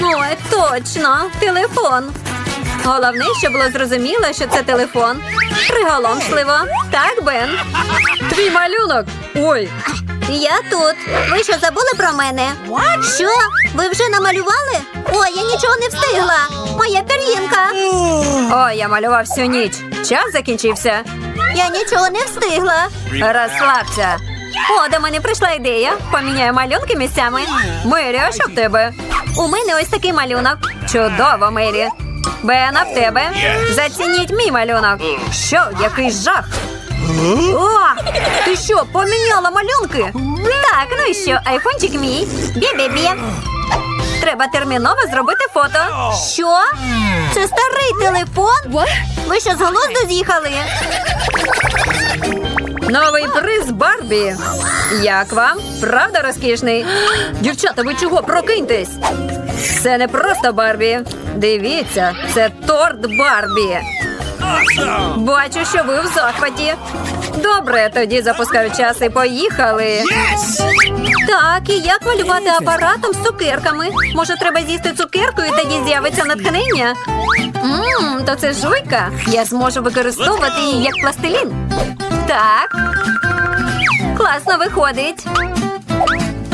Ой, точно, телефон. Головне, щоб було зрозуміло, що це телефон. Приголомшливо. Так, Бен. Твій малюнок. Ой, Я тут. Ви що забули про мене? Що? Ви вже намалювали? Ой, я нічого не встигла. Моя пір'їнка. ой, я малював всю ніч. Час закінчився. Я нічого не встигла. Розслабся. О, до мене прийшла ідея. Поміняю малюнки місцями. Мері, а що в тебе? У мене ось такий малюнок. Чудово, Мері. Бена, в тебе. Зацініть мій малюнок. Що, який жах? О, ти що, поміняла малюнки? Так, ну і що, айфончик мій. Бі-бі-бі. Треба терміново зробити фото. Що? Це старий телефон? Ви що з глузду з'їхали? Новий приз Барбі. Як вам? Правда розкішний? Дівчата, ви чого? Прокиньтесь. Це не просто Барбі. Дивіться, це торт Барбі. Бачу, що ви в захваті. Добре, тоді запускаю час і поїхали. Так, і як малювати апаратом з цукерками? Може, треба з'їсти цукерку і тоді з'явиться натхнення? Ммм, то це жуйка. Я зможу використовувати її як пластилін. Так. Класно виходить.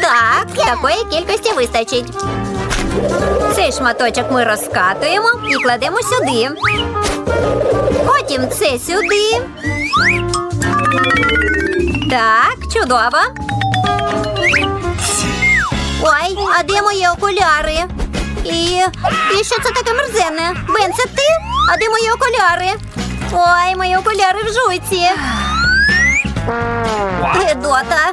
Так, такої кількості вистачить. Цей шматочок ми розкатуємо і кладемо сюди. Потім це сюди. Так, чудово. Ой, а де мої окуляри? І, і що це таке мерзенне? Бен, це ти? А де мої окуляри? Ой, мої окуляри в жуйці. Гедота.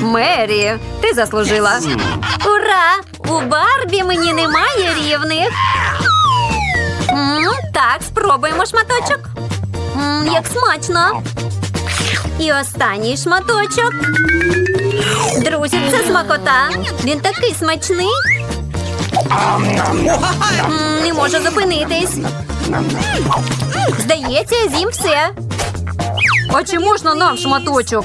Мері, ти заслужила. Ура! У Барбі мені немає рівних. Так, спробуємо шматочок. Як смачно. І останній шматочок. Друзі, це смакота. Він такий смачний. Не можу зупинитись. Здається, з'їм все. А чи можна нам шматочок?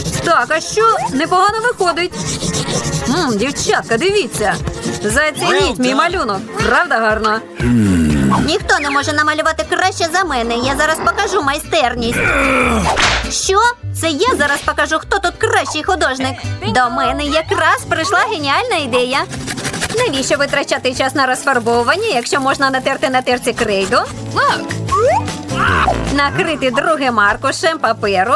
Так, а що? Непогано виходить. Мм, дівчатка, дивіться. Зацініть мій малюнок. Правда гарно? Ніхто не може намалювати краще за мене. Я зараз покажу майстерність. Що? Це я зараз покажу, хто тут кращий художник. До мене якраз прийшла геніальна ідея. Навіщо витрачати час на розфарбовування, якщо можна натерти на терці крейду? Накрити другим аркушем паперу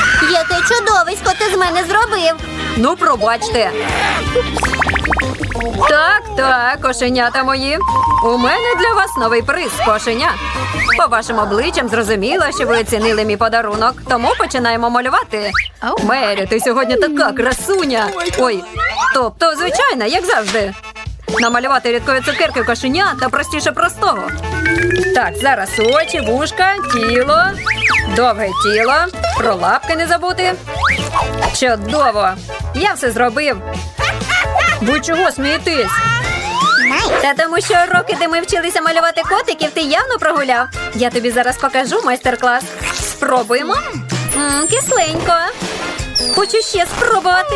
Яке чудовисько ти з мене зробив. Ну, пробачте. Так, так, кошенята мої. У мене для вас новий приз, кошеня. По вашим обличчям зрозуміло, що ви оцінили мій подарунок, тому починаємо малювати. Мері, ти сьогодні така красуня. Ой, тобто, звичайно, як завжди. Намалювати рідкою цукерки кошеня та простіше простого. Так, зараз очі, вушка, тіло, довге тіло, про лапки не забути. Чудово! Я все зробив. Ви чого смієтесь? Та тому що уроки, де ми вчилися малювати котиків, ти явно прогуляв. Я тобі зараз покажу майстер-клас. Спробуємо. М, кисленько. Хочу ще спробувати.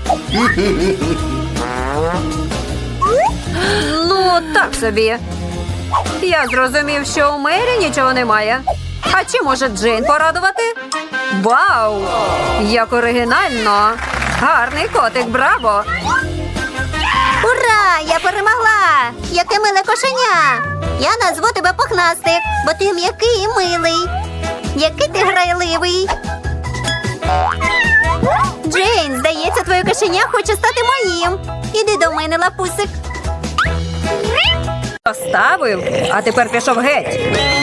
Ну, так собі. Я зрозумів, що у Мері нічого немає. А чи може Джейн порадувати? Вау! Як оригінально! Гарний котик, браво! Ура! Я перемогла! Яке миле кошеня! Я назву тебе пухнастик, бо ти м'який і милий. Який ти грайливий. Джейн, здається, твоє кошеня хоче стати моїм. Іди до мене, лапусик. Поставив, а тепер пішов геть.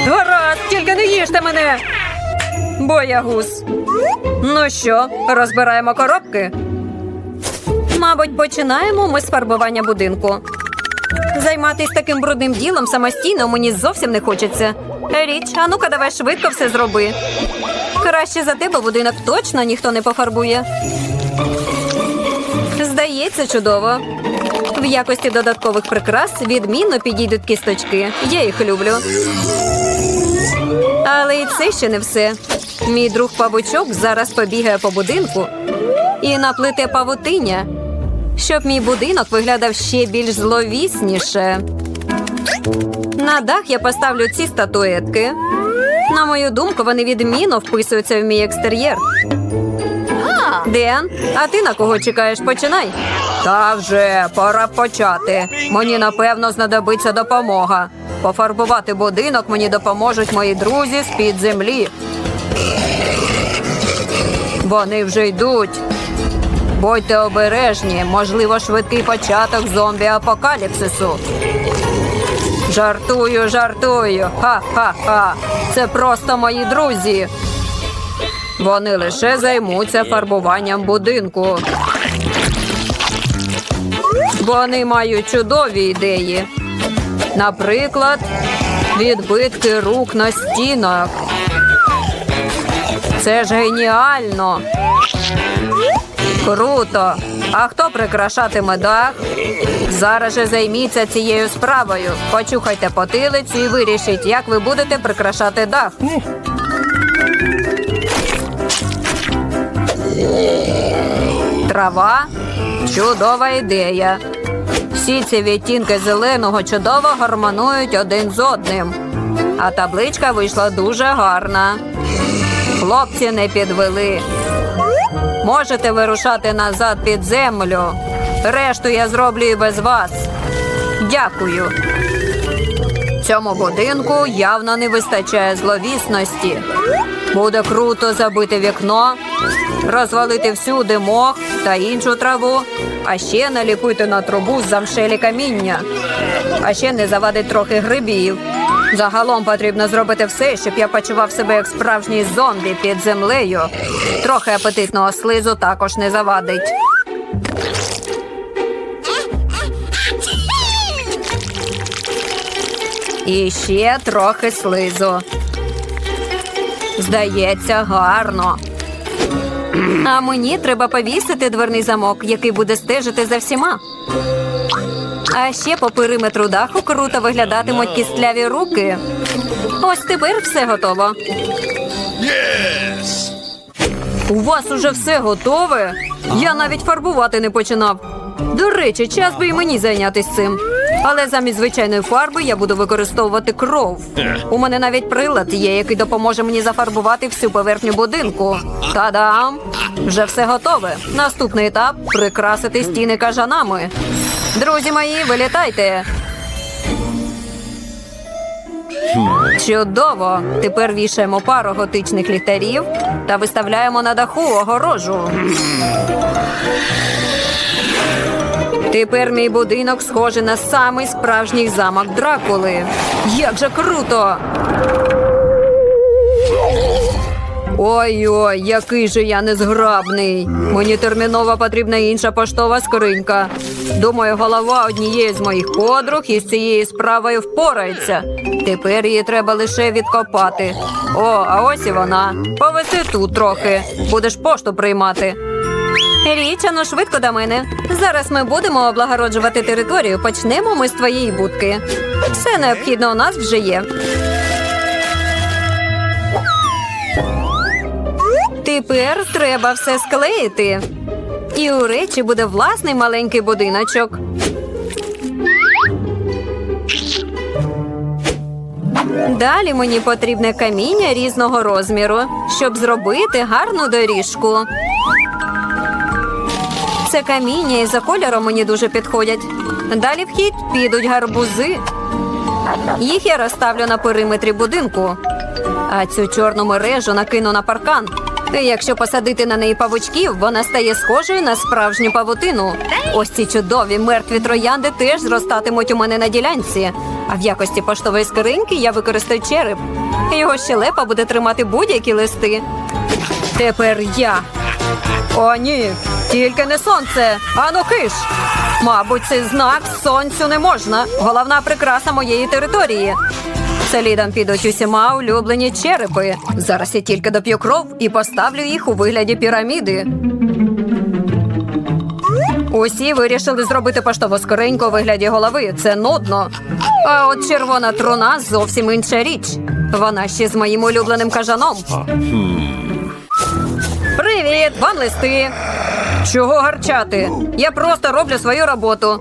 Гаразд, тільки не їжте мене. Боягуз. Ну що, розбираємо коробки? Мабуть, починаємо ми з фарбування будинку. Займатись таким брудним ділом самостійно мені зовсім не хочеться. Річ, а ну-ка давай швидко все зроби. Краще за тебе будинок точно ніхто не пофарбує. Здається, чудово. В якості додаткових прикрас відмінно підійдуть кісточки. Я їх люблю. Але і це ще не все. Мій друг павучок зараз побігає по будинку і наплете павутиння, щоб мій будинок виглядав ще більш зловісніше. На дах я поставлю ці статуетки. На мою думку, вони відмінно вписуються в мій екстер'єр. Ден, а ти на кого чекаєш? Починай. Та вже пора почати. Мені напевно знадобиться допомога. Пофарбувати будинок мені допоможуть мої друзі з під землі. Вони вже йдуть. Будьте обережні, можливо, швидкий початок зомбі-апокаліпсису. Жартую, жартую. Ха-ха-ха. Це просто мої друзі. Вони лише займуться фарбуванням будинку. Вони мають чудові ідеї. Наприклад, відбитки рук на стінах. Це ж геніально. Круто. А хто прикрашатиме дах? Зараз же займіться цією справою. Почухайте потилицю і вирішіть, як ви будете прикрашати дах. Трава чудова ідея. Всі ці відтінки зеленого чудово гармонують один з одним. А табличка вийшла дуже гарна. Хлопці не підвели. Можете вирушати назад під землю. Решту я зроблю і без вас. Дякую. Цьому будинку явно не вистачає зловісності. Буде круто забити вікно, розвалити всюди мох та іншу траву, а ще наліпити на трубу замшелі каміння. А ще не завадить трохи грибів. Загалом потрібно зробити все, щоб я почував себе як справжній зомбі під землею. Трохи апетитного слизу також не завадить. І ще трохи слизу. Здається, гарно. А мені треба повісити дверний замок, який буде стежити за всіма. А ще по периметру даху круто виглядатимуть кістляві руки. Ось тепер все готово. У вас уже все готове? Я навіть фарбувати не починав. До речі, час би і мені зайнятися цим. Але замість звичайної фарби я буду використовувати кров. У мене навіть прилад є, який допоможе мені зафарбувати всю поверхню будинку. Та-дам! Вже все готове. Наступний етап прикрасити стіни кажанами. Друзі мої, вилітайте. Чудово! Тепер вішаємо пару готичних ліхтарів та виставляємо на даху огорожу. Тепер мій будинок схожий на самий справжній замок Дракули. Як же круто! Ой-ой, який же я незграбний. Мені терміново потрібна інша поштова скринька. Думаю, голова однієї з моїх подруг із цією справою впорається. Тепер її треба лише відкопати. О, а ось і вона. Повиси тут трохи. Будеш пошту приймати. Річ, ану швидко до мене. Зараз ми будемо облагороджувати територію. Почнемо ми з твоєї будки. Все необхідне у нас вже є. Тепер треба все склеїти. І у речі буде власний маленький будиночок. Далі мені потрібне каміння різного розміру, щоб зробити гарну доріжку. Це каміння і за кольором мені дуже підходять. Далі в хід підуть гарбузи. Їх я розставлю на периметрі будинку. А цю чорну мережу накину на паркан. Якщо посадити на неї павучків, вона стає схожою на справжню павутину. Ось ці чудові мертві троянди теж зростатимуть у мене на ділянці. А в якості поштової скриньки я використаю череп. Його щелепа буде тримати будь-які листи. Тепер я. О, ні, тільки не сонце. Ану киш. Мабуть, цей знак сонцю не можна. Головна прикраса моєї території. Слідом підуть усіма улюблені черепи. Зараз я тільки доп'ю кров і поставлю їх у вигляді піраміди. Усі вирішили зробити поштову скриньку у вигляді голови. Це нудно. А от червона труна зовсім інша річ. Вона ще з моїм улюбленим кажаном. Привіт, вам листи. Чого гарчати? Я просто роблю свою роботу.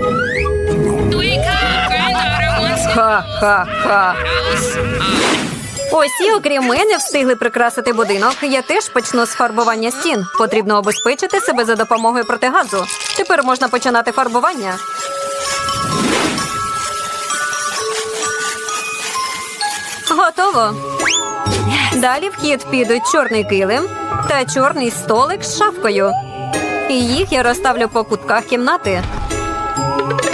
Ха-ха-ха. Усі, окрім мене, встигли прикрасити будинок. Я теж почну з фарбування стін. Потрібно обезпечити себе за допомогою протигазу. Тепер можна починати фарбування. Готово. Далі в хід підуть чорний килим та чорний столик з шафкою. І їх я розставлю по кутках кімнати.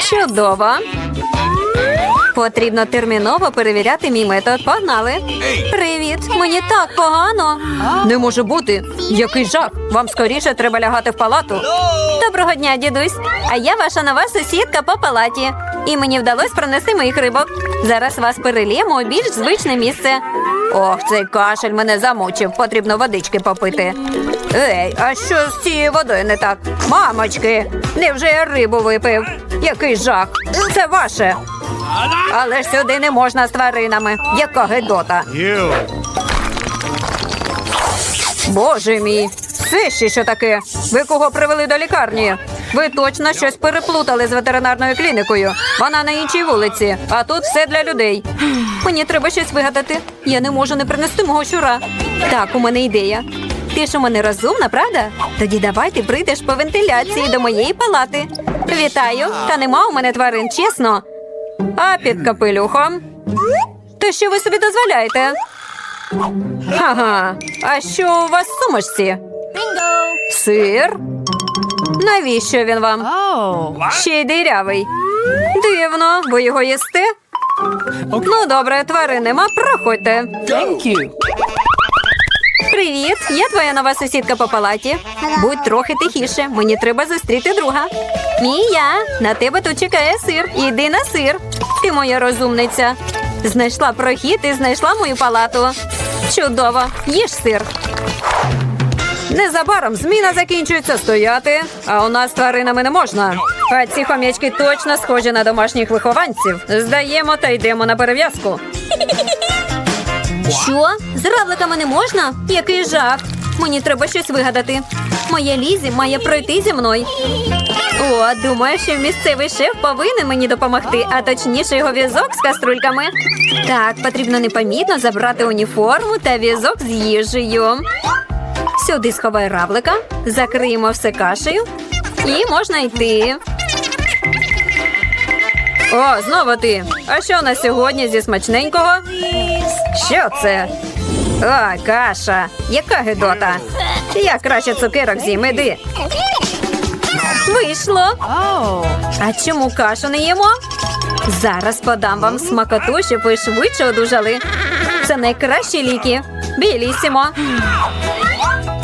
Чудово. Потрібно терміново перевіряти мій метод. Погнали. Привіт, мені так погано. Не може бути. Який жах. Вам скоріше треба лягати в палату. Доброго дня, дідусь. А я ваша нова сусідка по палаті. І мені вдалося пронести моїх рибок. Зараз вас переліємо у більш звичне місце. Ох, цей кашель мене замучив. Потрібно водички попити. Ей, а що з цією водою не так? Мамочки, невже я рибу випив? Який жах. Це ваше. Але ж сюди не можна з тваринами. Яка гидота. Боже мій, Це ще що таке? Ви кого привели до лікарні? Ви точно щось переплутали з ветеринарною клінікою. Вона на іншій вулиці, а тут все для людей. Мені треба щось вигадати. Я не можу не принести мого щура. Так, у мене ідея. Ти ж у мене розумна, правда? Тоді давай ти прийдеш по вентиляції до моєї палати. Вітаю, та нема у мене тварин, чесно. А під капелюхом. То що ви собі дозволяєте? Ага, а що у вас в сумочці? Сир? Навіщо він вам? Ще й дирявий. Дивно, ви його їсте? Ну, добре, тварин нема, проходьте. Привіт, я твоя нова сусідка по палаті. Будь трохи тихіше, мені треба зустріти друга. Мія, на тебе тут чекає сир. Іди на сир. Ти моя розумниця. Знайшла прохід і знайшла мою палату. Чудово, їж сир. Незабаром зміна закінчується стояти, а у нас тваринами не можна. А ці хом'ячки точно схожі на домашніх вихованців. Здаємо та йдемо на перев'язку. Що? З равликами не можна? Який жах. Мені треба щось вигадати. Моя Лізі має пройти зі мною. О, думаю, що місцевий шеф повинен мені допомогти, а точніше його візок з каструльками. Так, потрібно непомітно забрати уніформу та візок з їжею. Сюди сховай равлика, закриємо все кашею і можна йти. О, знову ти. А що у нас сьогодні зі смачненького? Що це? О, каша. Яка гидота. Я краще цукерок з'їм, іди. Вийшло. А чому кашу не їмо? Зараз подам вам смакоту, щоб ви швидше одужали. Це найкращі ліки. Білісімо.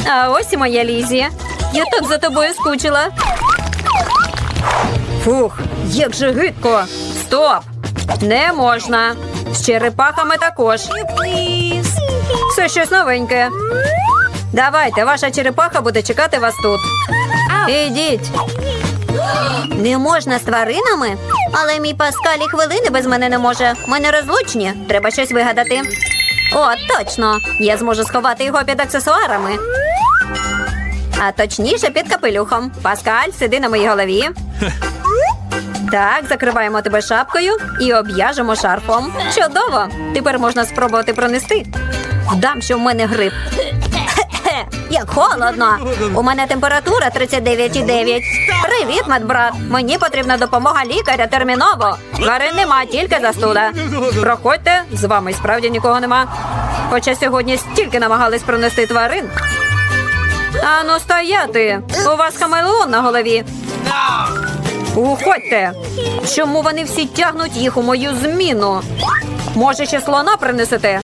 А ось і моя Лізі. Я так за тобою скучила. Фух, як же гидко. Стоп! Не можна. З черепахами також. Це щось новеньке. Давайте, ваша черепаха буде чекати вас тут. Ідіть. Не можна з тваринами? Але мій Паскаль і хвилини без мене не може. Ми не розлучні. Треба щось вигадати. О, точно! Я зможу сховати його під аксесуарами. А точніше під капелюхом. Паскаль, сиди на моїй голові. Так, закриваємо тебе шапкою і об'яжемо шарфом. Чудово! Тепер можна спробувати пронести. Вдам, що в мене грип. Як холодно! У мене температура 39,9. Привіт, медбрат! Мені потрібна допомога лікаря терміново. Тварин нема, тільки застуда. Проходьте, з вами справді нікого нема. Хоча сьогодні стільки намагались пронести тварин. Ану, стояти! У вас хамелеон на голові. Уходьте! Чому вони всі тягнуть їх у мою зміну? Може, ще слона принесете?